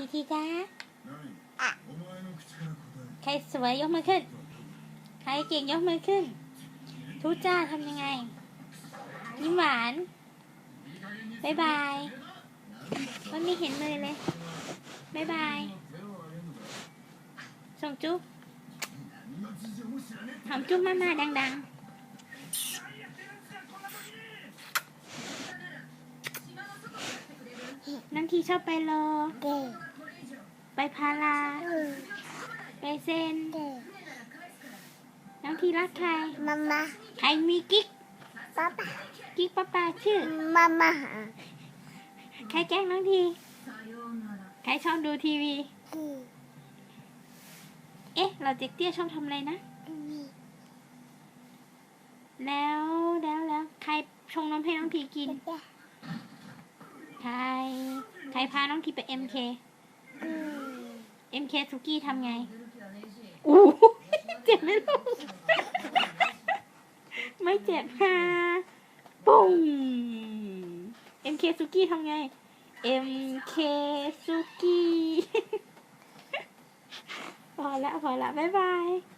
ทีทีจ้าใครสวยยกมือขึ้น ใครเก่งยกมือขึ้น ทุจ้าทำยังไง ยิ้มหวานบายบายมันไม่เห็นเลยเลยบายบาย ส่งจุ๊บหอมจุ๊บมามาดังๆ นั่นทีชอบไปรอเด็กไปพาราไปเซนเด็กน้องทีรักใคร มามาใครมีกิ๊กป้าป้ากิ๊กป้าปาชื่อ มามาใครแกล้งน้องที ใครชอบดูทีวี เอ๊ะ เราเจ๊กเตี้ยชอบทำอะไรนะ แล้วแล้วแล้วใครชงนมให้น้องทีกิน ใคร ใครพาน้องทีไปเอ็มเคเอ็มเคสุกี้ทำไง อู้หูเจ็บไหมลูก ไม่เจ็บค่ะปุ้งเอ็มเคสุกี้ทำไงเอ็มเคสุกี้ พอละพอละบ๊ายบาย see you soon